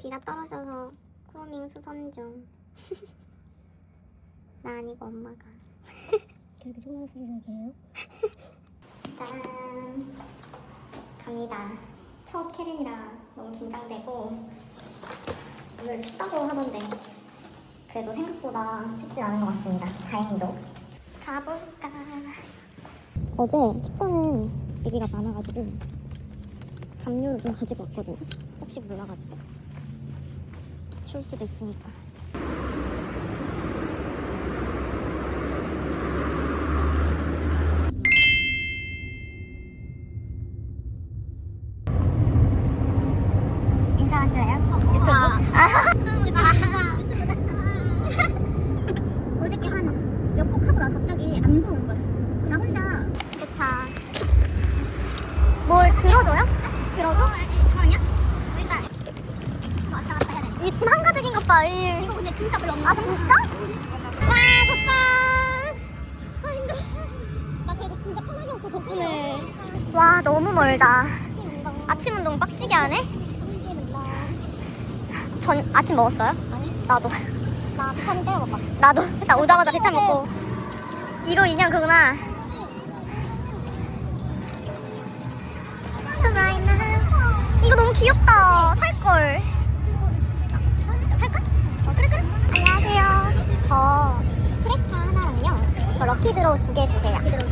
비가 떨어져서 코밍 수선 중. 나 아니고 엄마가. 이렇게 속눈썹이 해요? 짠. 갑니다. 첫 캐린이라 너무 긴장되고 오늘 춥다고 하던데 그래도 생각보다 춥진 않은 것 같습니다. 다행히도. 가볼까. 어제 춥다는 얘기가 많아가지고 담요를 좀 가지고 왔거든요. 혹시 몰라가지고 추울 수도 있으니까. 인사하실래요? 유튜브? 어저께 하나 몇 곡 하고 나서 갑자기 안 좋은 거야. 나 혼자 도착. 뭘 들어줘요? 들어줘? 아니야? 일단 왔다 갔다 해야 되니까. 이 짐 한가득인 것 봐. 이. 이거 근데 진짜 별로 없는 아 진짜? 와 좋다. 아 힘들어. 나 그래도 진짜 편하게 왔어 덕분에. 와 너무 멀다. 아침 운동 빡시게 하네. 전 아침 먹었어요? 아니 나도. 나 비타민 때려 먹었어. 나도. 나 오자마자 배탈 먹고. 이거 인형 그구나. 이거 너무 귀엽다. 살 걸. 두 개 주세요.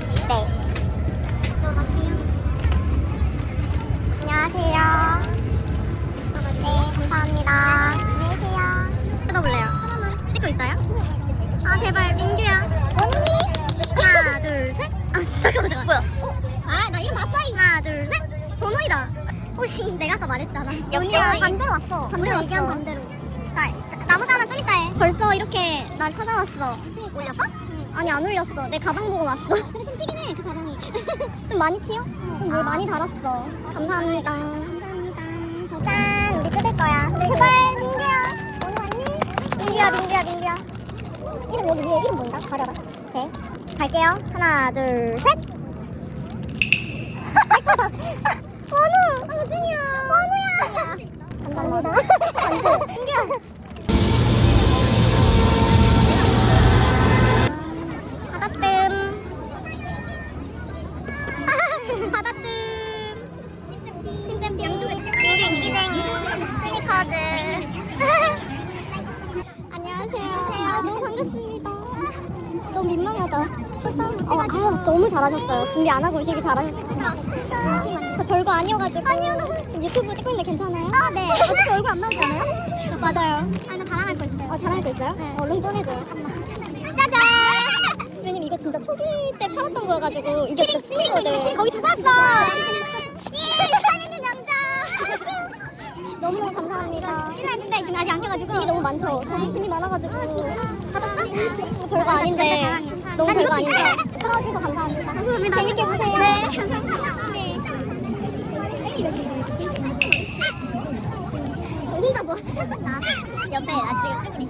안 올렸어. 내 가방 보고 왔어. 근데 좀 튀긴 해 그 가방이. 좀 많이 튀어? 좀뭘 아. 많이 달았어. 감사합니다. 감사합니다. 짠! 우리 뜯을 거야. 제발, 민규야. 오늘 왔니? 민규야, 민규야, 민규야. 이름 여기 위에 이름 보인다? 가려라. 오케이. 갈게요. 하나, 둘, 셋. 원우! 원준이야. 원우야. 감사합니다. 민규야. 스니커즈 안녕하세요. 너무 반갑습니다. 너무 민망하다. 어, 아유, 너무 잘하셨어요. 준비 안 하고 오시기 잘하셨어요. 잠시만요 저 별거 아니어가지고 아니요. 유튜브 찍고 있는데 괜찮아요? 아 네. 어차피 얼굴 안 나오지 않아요? 맞아요. 아 나 자랑할 거 있어요. 어 자랑할 거 있어요? 네. 얼른 꺼내줘요. 짜잔! 왜냐면 이거 진짜 초기 때 팔았던 거여가지고 이게 진짜 찐이거든 거기 두고 왔어 예 사장님 남자 너무너무 감사합니다 근데 지금 아직 안 많죠 저도 짐이 많아가지고 받았어? 별거 아닌데 진짜 자랑이야. 너무 난 별거 아닌데 틀어지도 감사합니다 감사합니다. 재밌게 보세요 네, 감사합니다. 네. 혼자 뭐 나 옆에 나 지금 쭈그리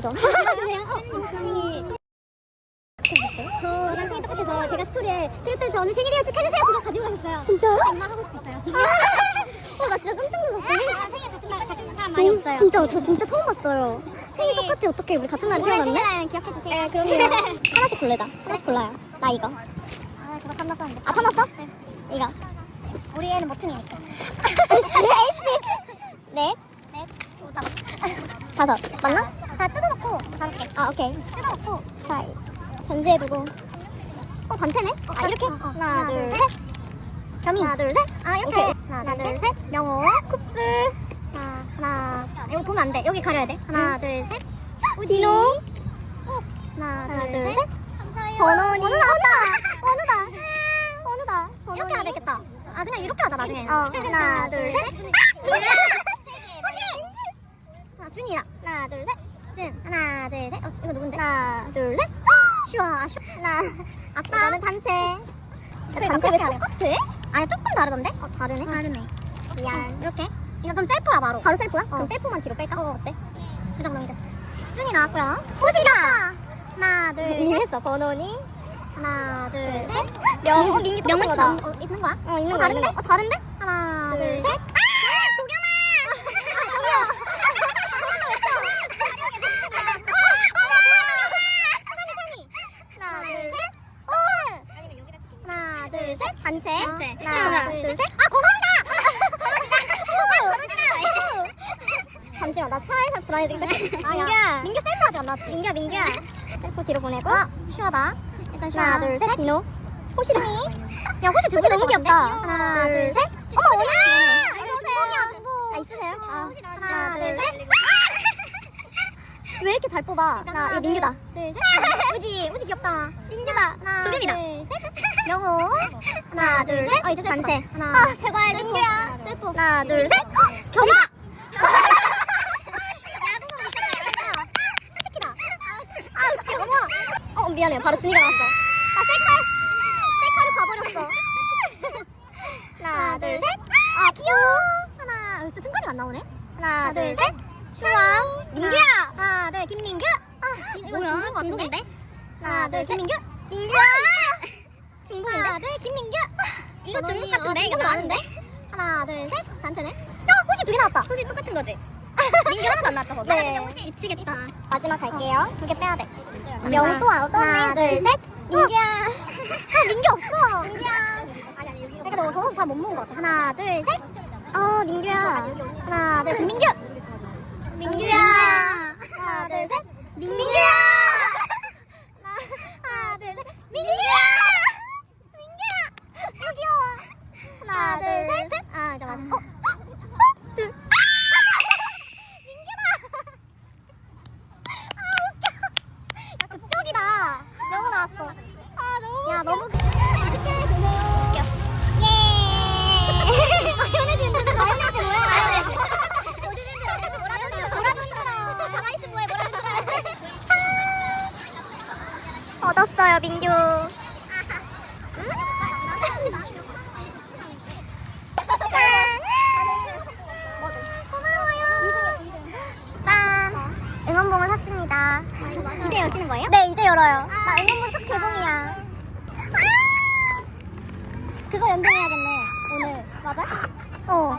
저. 어. 저랑 생일 똑같아서 제가 스토리에 트리플 저는 생일이에요 축하해주세요 그거 가지고 가셨어요 진짜요? 엄마 하고 싶었어요. 어 나 진짜 깜짝 놀랐어 아, 생일 같은 날 같은 사람 많이 없어요. 진짜 저 진짜 처음 봤어요 생일 똑같아 어떡해 우리 같은 올해 태어났네 생일날 기억해 주세요. 네 그럼요 하나씩 골래다 하나씩 골라요 나 이거 아, 그거 탐났었는데. 아 파놨어? 네. 이거 우리 애는 모튼이니까. 애쉬 애쉬 네 넷, 오, 다섯. 다섯 맞나? 다 뜯어 놓고. 아 오케이 뜯어놓고 자 전시해두고. 어, 단체네? 아, 이렇게? 하나, 둘, 셋. 겸이. 하나, 둘, 셋. 아, 이렇게. 오케이. 하나, 둘, 셋. 명호. 쿱스. 하나, 하나. 이거 보면 안 돼. 여기 가려야 돼. 하나, 둘, 셋. 디노. 하나, 하나, 둘, 둘, 셋. 셋. 감사해요. 나왔다. 원우다. 원우다. 번호니. 이렇게 하면 되겠다. 아, 그냥 이렇게 하자, 나중에. 어, 하나, 둘, 셋. 아, 준이야. 하나, 둘, 셋. 준. 하나, 둘, 셋. 어, 이거 누군데? 하나, 둘, 셋. 슈아, 슈. 하나. 아싸. 이거는 단체. 단체 왜 똑같아? 아니, 조금 다르던데? 어, 다르네. 다르네. 미안. 이렇게. 이거 그럼 셀프야, 바로. 바로 셀프야? 어. 그럼 셀프만 뒤로 뺄까? 어, 어때? 그 정도 넘겨. 준이 나왔고요. 호시다. 하나, 둘, 이미 셋. 했어. 번호니. 하나, 둘, 셋. 명. 어, 민기 똑같은 거다. 어, 어, 있는 거야? 어, 있는 어, 거 다른데? 어, 다른데? 하나, 둘, 둘, 셋. 셋. 아! 도겸아! 하나, 둘, 셋. 하나, 둘, 셋. 단체. 어. 하나, 둘, 셋. 아, 번호다! 잠시만, 나 살살 불안해지겠어. 아, 야. 민규 셀프 아직 안 나왔지? 민규야, 민규야. 셀프 뒤로 보내고. 아, 슈하다. 일단 슈하. 하나, 둘, 셋. 디노. 호시다. 야, 혹시 호시 너무 귀엽다. 하나, 둘, 셋. 어머, 오늘! 안녕하세요. 아, 있으세요? 아, 하나, 둘, 셋. 셋. 왜 이렇게 잘 뽑아? 나, 이거 민규다. 둘, 셋. 우지, 우지 귀엽다. 민규다. 하나. 둘, 셋. 명호. 하나, 둘, 셋. 어, 이제. 단체. 하나, 아, 제발. 민규야. 셀프. 하나, 둘, 셋. 겸아! 스티키다. 아, 웃겨. 어머. 어, 미안해. 바로 준이가 나왔어. 나 셀카. 셀카를 봐버렸어. 하나, 둘, 셋. 아, 귀여워. 하나, 여기서 순간이 안 나오네. 하나, 둘, 둘, 셋. 수아. 민규야. 하나, 둘, 김민규. 아, 이거 뭐야? 중국 같은데? 중국인데? 하나, 둘, 김민규. 민규야. 중국인데? 하나, 둘, 김민규. 이거 중국 같은데? 어, 이거 나왔는데? 하나, 둘, 셋. 단체네. 야, 혹시 두 개 나왔다. 호시 똑같은 거지? 민규 하나도 안 나왔다, 거기. 네. 미치겠다. 마지막 갈게요. 두 개 빼야 돼. 명또 와, 어떤 하나, 애? 둘, 셋. 민규야. 아, 민규 없어. 민규야. 아니, 아니, 여기. 내가 너 저거 다못 먹은 거 같아. 하나, 둘, 셋. 어, 민규야. 하나, 둘, 김민규. 민규야. 하나, 둘, 셋. 민규야. 하나, 둘, 셋. 민규야. 민규야. 귀여워. 하나, 둘, 셋. 아, 이제 맞아. 어? 어? 둘. 민규다. 아, 웃겨. 야, 그쪽이다. 명호 나왔어. 아, 너무. 야, 너무. 맛있게 드세요. 예. 마요네즈 마요네즈 뭐야? 어디든지 뭐라든지 뭐라든지 가만히 있으면 뭐해 뭐라든지 얻었어요, 민규. 짠! 응원봉을 샀습니다. 이제 여시는 거예요? 네 이제 열어요 나 응원봉 첫 개봉이야. 그거 연동해야겠네, 오늘. 맞아? 어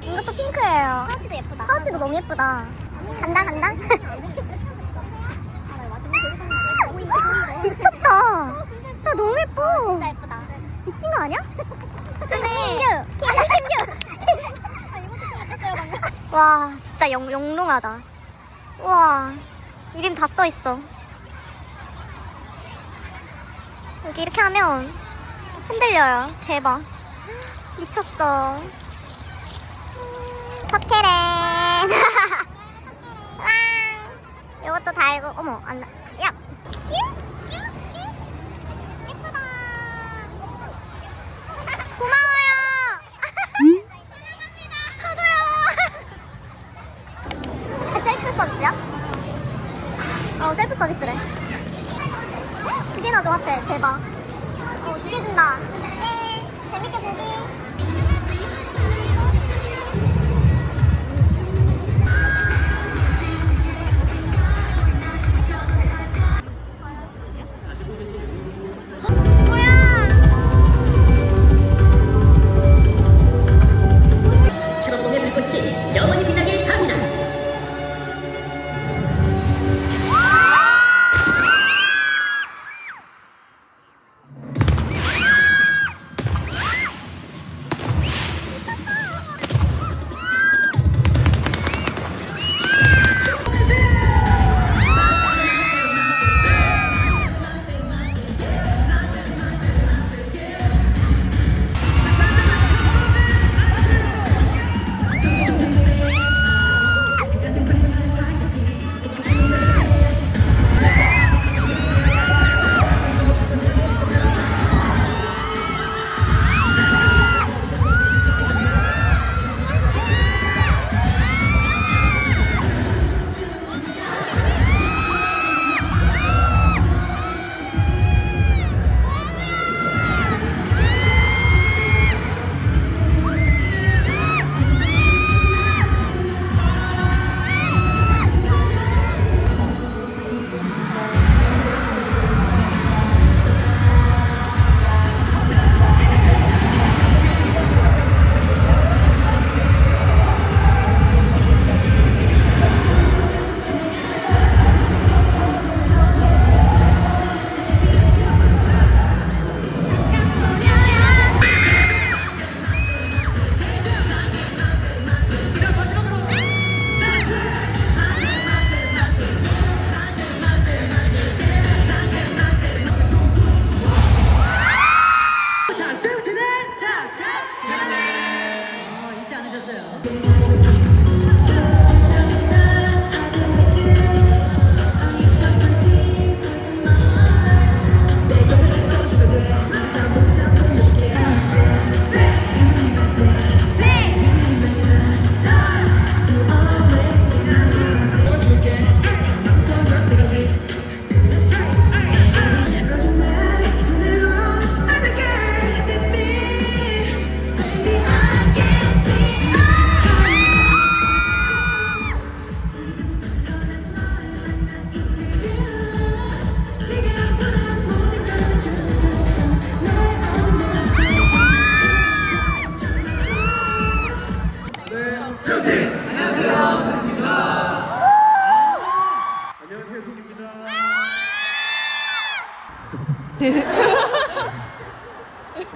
이것도 핑크예요. 파우치도 예쁘다. 파우치도 너무 예쁘다. 간다, 간다. 미쳤다. 야, 너무 예뻐. 진짜 예쁘다. 미친 거 아니야? 킹규! 킹규! 와, 진짜 영, 영롱하다. 와, 이름 다 써 있어. 여기 이렇게 하면 흔들려요. 대박. 미쳤어. 첫케렌. 와. 이것도 달고, 어머, 안 나. 야.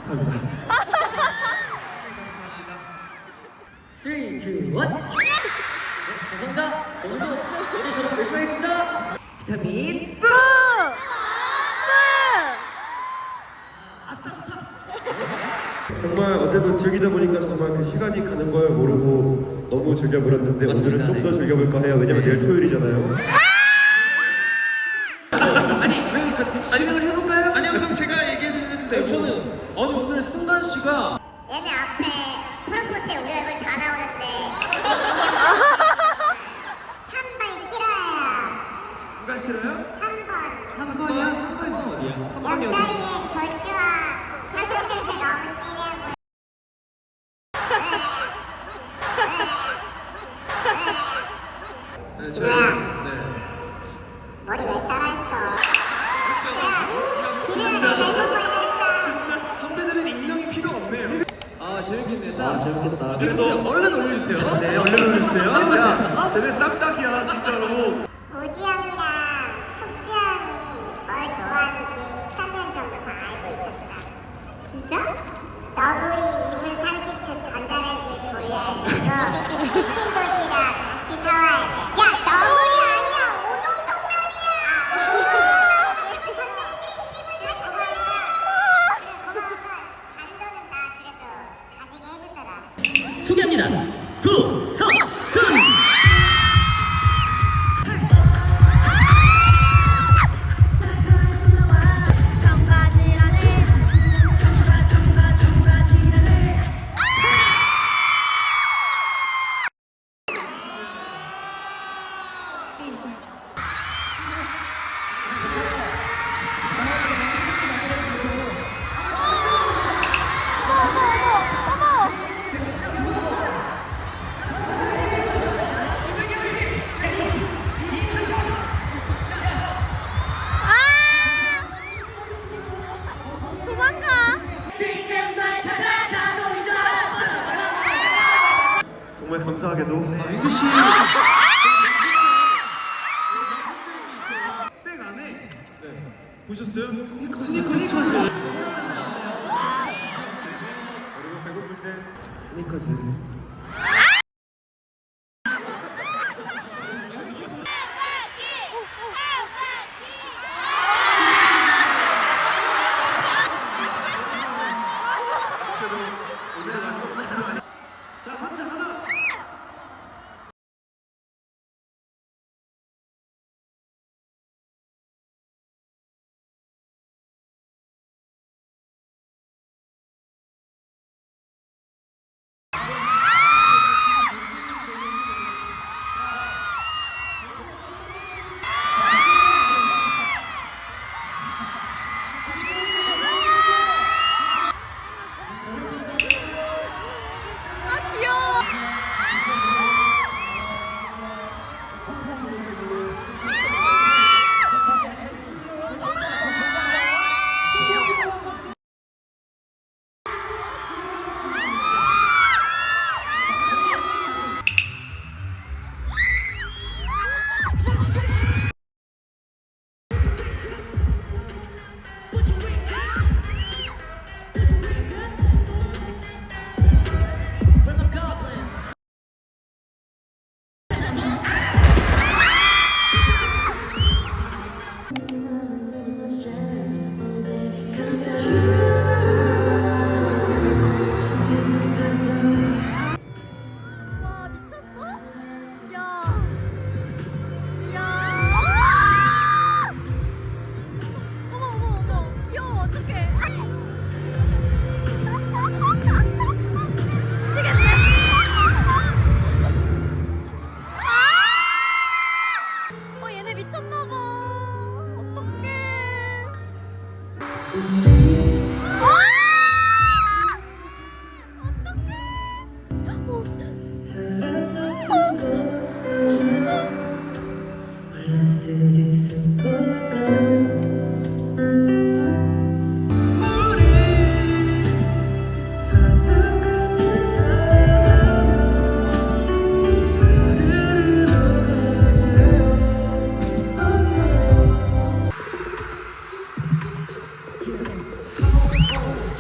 감사합니다. 3, 2, 1. 네, 감사합니다. 오늘도 어제처럼 열심히 하겠습니다. 비타민 뿌! 정말 어제도 즐기다 보니까 정말 그 시간이 가는 걸 모르고 너무 즐겨버렸는데 오늘은 좀 더 즐겨볼까 해요. 왜냐면 네. 내일 토요일이잖아요. 아! Yeah. 그러니까. 우리가 배고플 때 스니커즈.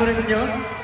노래는요.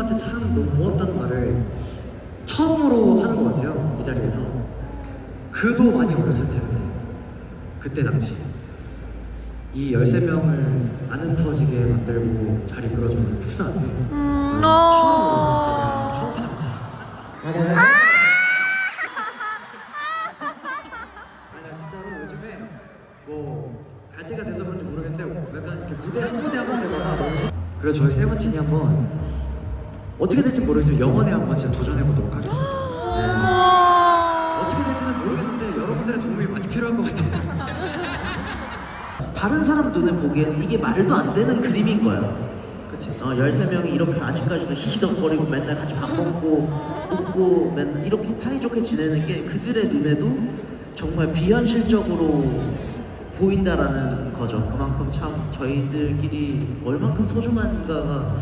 친구한테 참 너무 고맙다는 말을 처음으로 하는 것 같아요 이 자리에서. 그도 많이 어렸을 텐데 그때 당시. 이 13명을 아는 터지게 만들고 잘 이끌어주는 푸사한테 처음으로 진짜 처음 타는 아! 진짜로 요즘에 뭐 갈 때가 돼서 그런지 모르겠는데 약간 이렇게 무대 한 무대 한 무대마다 너무 소- 그래서 저희 세븐틴이 한번 어떻게 될지 모르겠지만 영원에 한번 진짜 도전해 보도록 하겠습니다. 네. 어떻게 될지는 모르겠는데 여러분들의 도움이 많이 필요할 것 같아요. 다른 사람 눈에 보기에는 이게 말도 안 되는 그림인 거야. 그치? 어, 13명이 이렇게 아직까지도 히히덕거리고 맨날 같이 밥 먹고 웃고 맨날 이렇게 사이좋게 지내는 게 그들의 눈에도 정말 비현실적으로 보인다라는 거죠. 그만큼 참 저희들끼리 얼만큼 소중한가가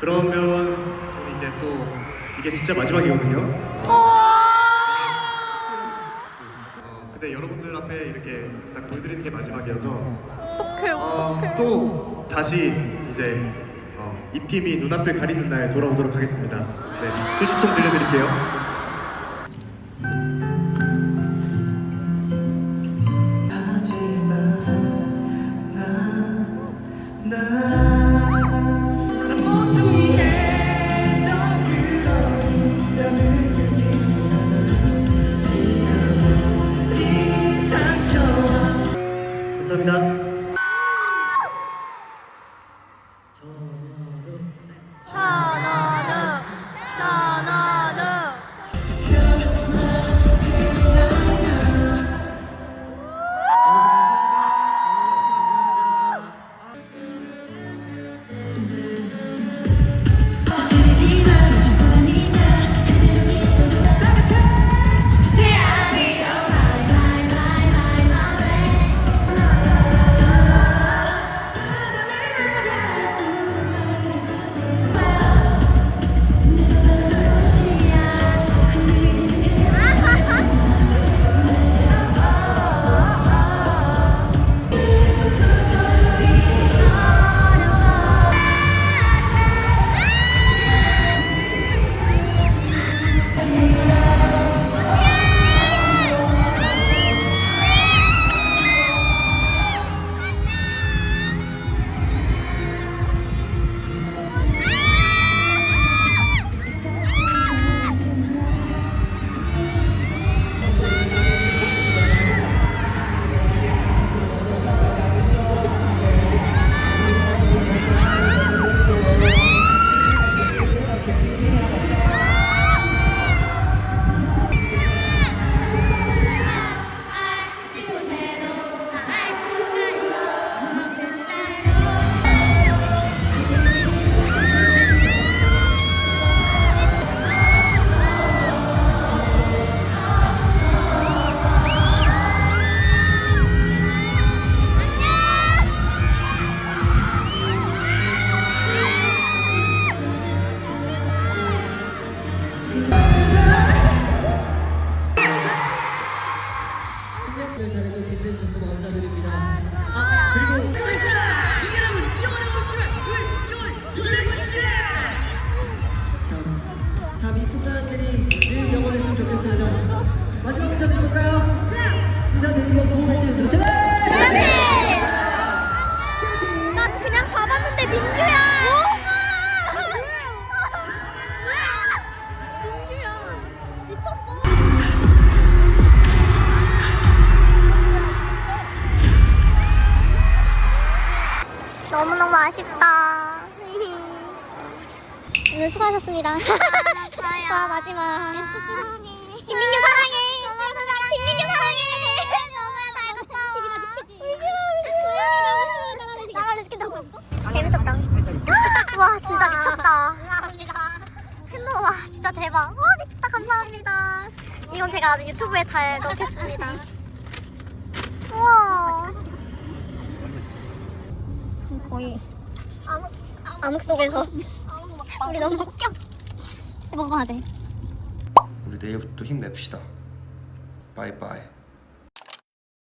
그러면 저는 이제 또 이게 진짜 마지막이거든요. 어, 근데 여러분들 앞에 이렇게 딱 보여드리는 게 마지막이어서 어, 또 다시 이제 어, 입김이 눈앞을 가리는 날 돌아오도록 하겠습니다. 네, 휴식 좀 들려드릴게요. 너무너무 아쉽다. 오늘 수고하셨습니다. 와 마지막. 김민규 사랑해. 김민규 사랑해. 재밌었다. 와 진짜 미쳤다. 팬노 와 진짜 대박. 와 미쳤다 감사합니다. 이건 제가 아주 유튜브에 잘 넣겠습니다. 우와. 거의 암흑 암흑 속에서 우리 너무 웃겨. 먹어야 돼. 우리 내일부터 힘냅시다. 바이바이.